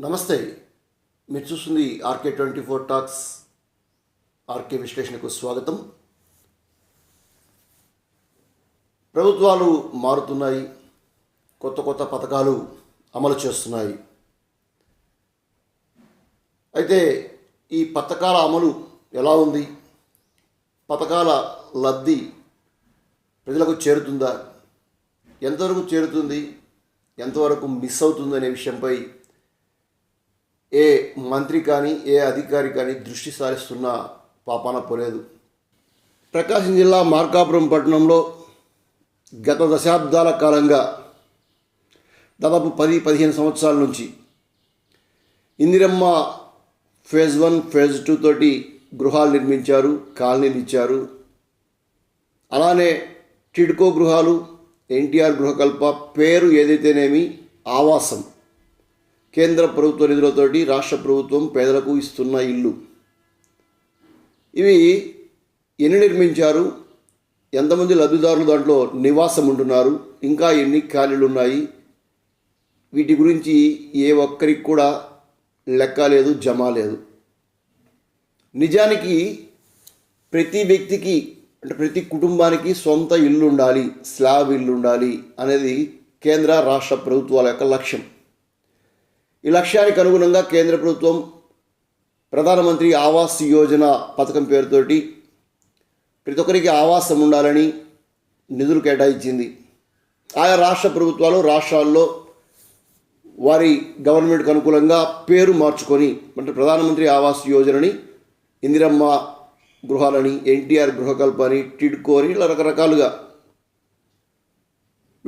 నమస్తే. మీరు చూస్తుంది RK twenty four talks. RK విశ్లేషణకు స్వాగతం. ప్రభుత్వాలు మారుతున్నాయి. కొత్త కొత్త పథకాలు అమలు చేస్తున్నాయి. అయితే ఈ పథకాల అమలు ఎలా ఉంది? పథకాల లబ్ధి ప్రజలకు చేరుతుందా? ఎంతవరకు చేరుతుంది? ఎంతవరకు మిస్ అవుతుంది అనే విషయంపై ఏ మంత్రి కానీ ఏ అధికారి కానీ దృష్టి సారిస్తున్న పాపాన పోలేదు. ప్రకాశం జిల్లా మార్కాపురం పట్టణంలో గత దశాబ్దాల కాలంగా దాదాపు పది పదిహేను సంవత్సరాల నుంచి Indiramma phase one phase two తోటి గృహాలు నిర్మించారు కాలనీలు ఇచ్చారు. అలానే టిడ్కో గృహాలు ఎన్టీఆర్ గృహకల్ప పేరు ఏదైతేనేమి ఆవాసం. కేంద్ర ప్రభుత్వ నిధులతోటి రాష్ట్ర ప్రభుత్వం పేదలకు ఇస్తున్న ఇల్లు. ఇవి ఎన్ని నిర్మించారు? ఎంతమంది లబ్ధిదారులు దాంట్లో నివాసం ఉంటున్నారు? ఇంకా ఎన్ని ఖాళీలు ఉన్నాయి? వీటి గురించి ఏ ఒక్కరికి కూడా లెక్క లేదు జమ లేదు. నిజానికి ప్రతి వ్యక్తికి అంటే ప్రతి కుటుంబానికి సొంత ఇల్లు ఉండాలి స్లాబ్ ఇల్లు ఉండాలి అనేది కేంద్ర రాష్ట్ర ప్రభుత్వాల యొక్క లక్ష్యం. ఈ లక్ష్యానికి అనుగుణంగా కేంద్ర ప్రభుత్వం ప్రధానమంత్రి ఆవాస్ యోజన పథకం పేరుతోటి ప్రతి ఒక్కరికి ఆవాసం ఉండాలని నిధులు కేటాయించింది. ఆయా రాష్ట్ర ప్రభుత్వాలు రాష్ట్రాల్లో వారి గవర్నమెంట్కి అనుకూలంగా పేరు మార్చుకొని అంటే ప్రధానమంత్రి ఆవాస్ యోజనని ఇందిరమ్మ గృహాలని ఎన్టీఆర్ గృహకల్ప అని టిడ్కో అని ఇలా రకరకాలుగా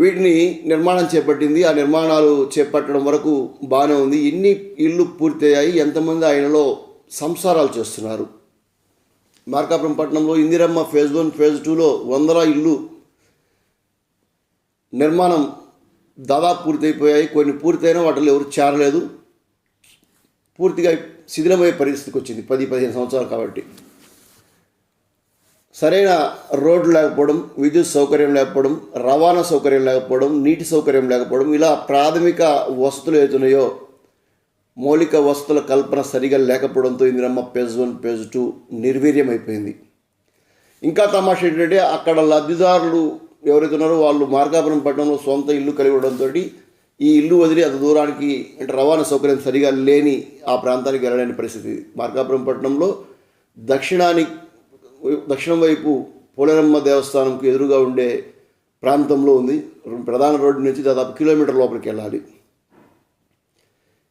వీటిని నిర్మాణం చేపట్టింది. ఆ నిర్మాణాలు చేపట్టడం వరకు బాగానే ఉంది. ఎన్ని ఇళ్ళు పూర్తయ్యాయి ఎంతమంది ఆయనలో సంసారాలు చేస్తున్నారు. మార్కాపురం పట్టణంలో ఇందిరమ్మ ఫేజ్ వన్ ఫేజ్ టూలో వందల ఇల్లు నిర్మాణం దాదాపు పూర్తయిపోయాయి. కొన్ని పూర్తయినా వాటిలో ఎవరు చేరలేదు. పూర్తిగా శిథిలమయ్యే పరిస్థితికి వచ్చింది పది పదిహేను సంవత్సరాలు కాబట్టి. సరైన రోడ్లు లేకపోవడం విద్యుత్ సౌకర్యం లేకపోవడం రవాణా సౌకర్యం లేకపోవడం నీటి సౌకర్యం లేకపోవడం ఇలా ప్రాథమిక వస్తువులు ఏతున్నాయో మౌలిక వస్తువుల కల్పన సరిగా లేకపోవడంతో Indiramma phase one phase two నిర్వీర్యం అయిపోయింది ఇంకా తమాషా ఏంటంటే అక్కడ లబ్ధిదారులు ఎవరైతే ఉన్నారో వాళ్ళు మార్గాపురం పట్టణంలో సొంత ఇల్లు కలిగి ఉండడంతో ఈ ఇల్లు వదిలి అంత దూరానికి అంటే రవాణా సౌకర్యం సరిగా లేని ఆ ప్రాంతానికి వెళ్ళలేని పరిస్థితి. మార్కాపురం పట్టణంలో దక్షిణానికి దక్షిణం వైపు పోలేరమ్మ దేవస్థానంకు ఎదురుగా ఉండే ప్రాంతంలో ఉంది. ప్రధాన రోడ్డు నుంచి దాదాపు కిలోమీటర్ లోపలికి వెళ్ళాలి.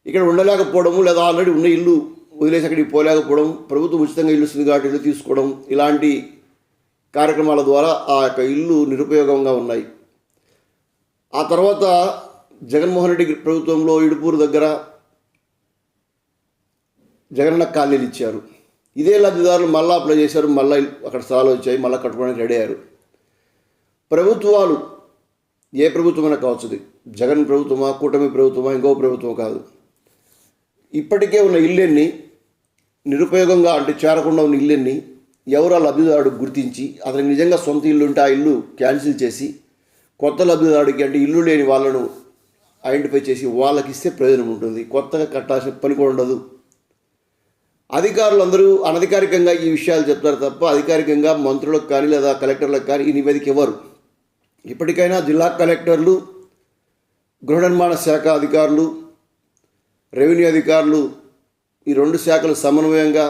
ఇక్కడ ఉండలేకపోవడము లేదా ఆల్రెడీ ఉన్న ఇల్లు వదిలేసి అక్కడికి పోలేకపోవడం ప్రభుత్వం ఉచితంగా ఇల్లు ఇస్తుంది కాబట్టి ఇల్లు తీసుకోవడం ఇలాంటి కార్యక్రమాల ద్వారా ఆ యొక్క ఇల్లు నిరుపయోగంగా ఉన్నాయి. ఆ తర్వాత జగన్మోహన్ రెడ్డి ప్రభుత్వంలో ఇడుపూరు దగ్గర జగనన్న కాలనీలు ఇచ్చారు. ఇదే లబ్ధిదారులు మళ్ళీ అప్లై చేశారు మళ్ళీ అక్కడ స్థలాలు వచ్చాయి మళ్ళీ కట్టుకోవడానికి రెడీ అయ్యారు. ప్రభుత్వాలు ఏ ప్రభుత్వమైనా కావచ్చు జగన్ ప్రభుత్వమా కూటమి ప్రభుత్వమా ఇంకో ప్రభుత్వం కాదు. ఇప్పటికే ఉన్న ఇల్లెన్ని నిరుపయోగంగా అంటే చేరకుండా ఉన్న ఇల్లెన్ని ఎవరు ఆ లబ్ధిదారుడు గుర్తించి అతనికి నిజంగా సొంత ఇల్లు ఉంటే ఆ ఇల్లు క్యాన్సిల్ చేసి కొత్త లబ్ధిదారుడికి అంటే ఇల్లు లేని వాళ్ళను ఐడెంటిఫై చేసి వాళ్ళకి ఇస్తే ప్రయోజనం ఉంటుంది. కొత్తగా కట్టాల్సిన పని కూడా ఉండదు. అధికారులు అందరూ అనధికారికంగా ఈ విషయాలు చెప్తారు తప్ప అధికారికంగా మంత్రులకు కానీ లేదా కలెక్టర్లకు కానీ ఈ నివేదిక ఇవ్వరు. ఇప్పటికైనా జిల్లా కలెక్టర్లు గృహ నిర్మాణ శాఖ అధికారులు రెవెన్యూ అధికారులు ఈ రెండు శాఖలు సమన్వయంగా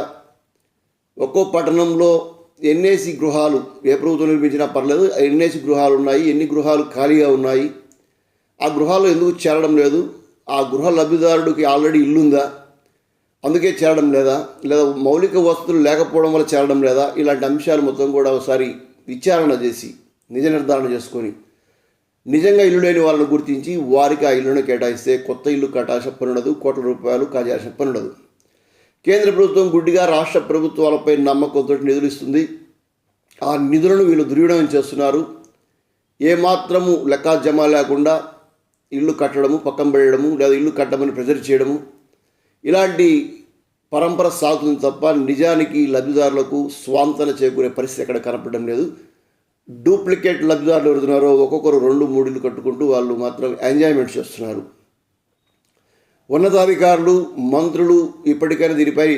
ఒక్కో పట్టణంలో ఎన్ఏసి గృహాలు ఏ ప్రభుత్వం నిర్మించినా పర్లేదు ఎన్ఏసి గృహాలు ఉన్నాయి ఎన్ని గృహాలు ఖాళీగా ఉన్నాయి ఆ గృహాలు ఎందుకు చేరడం లేదు ఆ గృహ లబ్ధిదారుడికి ఆల్రెడీ ఇల్లుందా అందుకే చేరడం లేదా లేదా మౌలిక వసతులు లేకపోవడం వల్ల చేరడం లేదా ఇలాంటి అంశాలు మొత్తం కూడా ఒకసారి విచారణ చేసి నిజ నిర్ధారణ చేసుకొని నిజంగా ఇల్లు లేని వాళ్ళని గుర్తించి వారికి ఆ ఇల్లును కేటాయిస్తే కొత్త ఇల్లు కట్టాల్సిన పని ఉండదు కోట్ల రూపాయలు కాజాల్సిన పని ఉండదు కేంద్ర ప్రభుత్వం గుడ్డిగా రాష్ట్ర ప్రభుత్వాలపై నమ్మకంతో నిధులు ఇస్తుంది. ఆ నిధులను వీళ్ళు దుర్వినియోగం చేస్తున్నారు. ఏమాత్రము లెక్క జమ లేకుండా ఇల్లు కట్టడము పక్కన పెట్టడము లేదా ఇల్లు కట్టమని ప్రెజర్ చేయడము ఇలాంటి పరంపర సాగుతుంది తప్ప నిజానికి లబ్ధిదారులకు స్వాంతన చేకూరే పరిస్థితి ఎక్కడ కనపడడం లేదు. డూప్లికేట్ లబ్ధిదారులు ఎవరుతున్నారో ఒక్కొక్కరు రెండు మూడు కట్టుకుంటూ వాళ్ళు మాత్రం ఎంజాయ్మెంట్ చేస్తున్నారు. ఉన్నతాధికారులు మంత్రులు ఇప్పటికైనా దీనిపై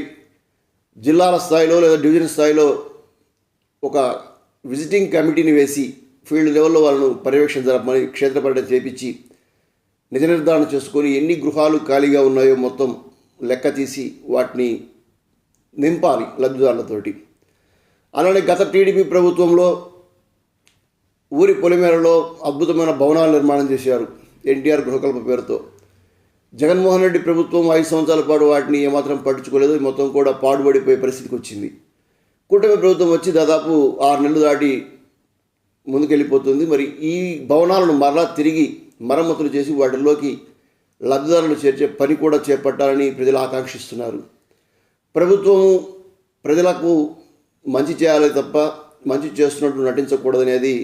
జిల్లాల స్థాయిలో లేదా డివిజన్ స్థాయిలో ఒక విజిటింగ్ కమిటీని వేసి ఫీల్డ్ లెవెల్లో వాళ్ళను పర్యవేక్షణ జరపమని క్షేత్ర పర్యటన చేపించి నిజ నిర్ధారణ చేసుకొని ఎన్ని గృహాలు ఖాళీగా ఉన్నాయో మొత్తం లెక్క తీసి వాటిని నింపాలి లబ్ధిదారులతోటి. అలానే గత టీడీపీ ప్రభుత్వంలో ఊరి పొలిమేరలో అద్భుతమైన భవనాలు నిర్మాణం చేశారు ఎన్టీఆర్ గృహకల్ప పేరుతో. జగన్మోహన్ రెడ్డి ప్రభుత్వం ఐదు సంవత్సరాల పాటు వాటిని ఏమాత్రం పట్టించుకోలేదు మొత్తం కూడా పాడుబడిపోయే పరిస్థితికి వచ్చింది. కూటమి ప్రభుత్వం వచ్చి దాదాపు ఆరు నెలలు దాటి ముందుకెళ్ళిపోతుంది. మరి ఈ భవనాలను మరలా తిరిగి మరమ్మతులు చేసి వాటిలోకి లబ్ధిదారులు చేర్చే పని కూడా చేపట్టాలని ప్రజలు ఆకాంక్షిస్తున్నారు. ప్రభుత్వము ప్రజలకు మంచి చేయాలి తప్ప మంచి చేస్తున్నట్టు నటించకూడదనేది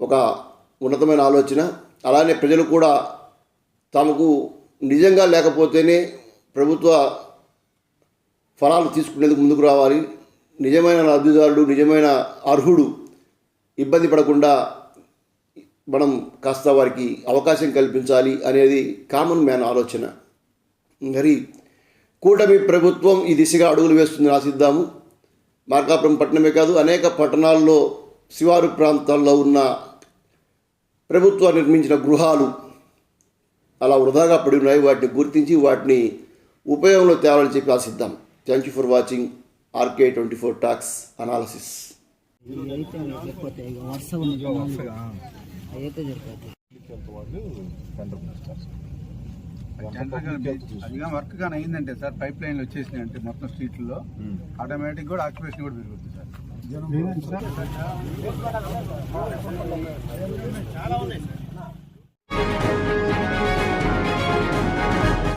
ఒక ఉన్నతమైన ఆలోచన. అలానే ప్రజలు కూడా తమకు నిజంగా లేకపోతేనే ప్రభుత్వ ఫలాలు తీసుకునేందుకు ముందుకు రావాలి. నిజమైన లబ్ధిదారుడు నిజమైన అర్హుడు ఇబ్బంది పడకుండా మనం కాస్త వారికి అవకాశం కల్పించాలి అనేది కామన్ మ్యాన్ ఆలోచన. మరి కూటమి ప్రభుత్వం ఈ దిశగా అడుగులు వేస్తుందని ఆశిద్దాము. మార్కాపురం పట్టణమే కాదు అనేక పట్టణాల్లో శివారు ప్రాంతాల్లో ఉన్న ప్రభుత్వం నిర్మించిన గృహాలు అలా వృధాగా పడి ఉన్నాయి. వాటిని గుర్తించి వాటిని ఉపయోగంలో తేవాలని చెప్పి ఆశిద్దాం. Thank you for watching RK twenty four talks analysis అయితే జరిపోతుంది వర్క్ కానీ అయిందంటే సార్ పైప్ లైన్లు వచ్చేసినాయి అంటే మొత్తం స్ట్రీట్లో ఆటోమేటిక్ hmm. కూడా ఆక్యుపేషన్ కూడా పెరుగుతుంది సార్. చాలా ఉన్నాయి సార్?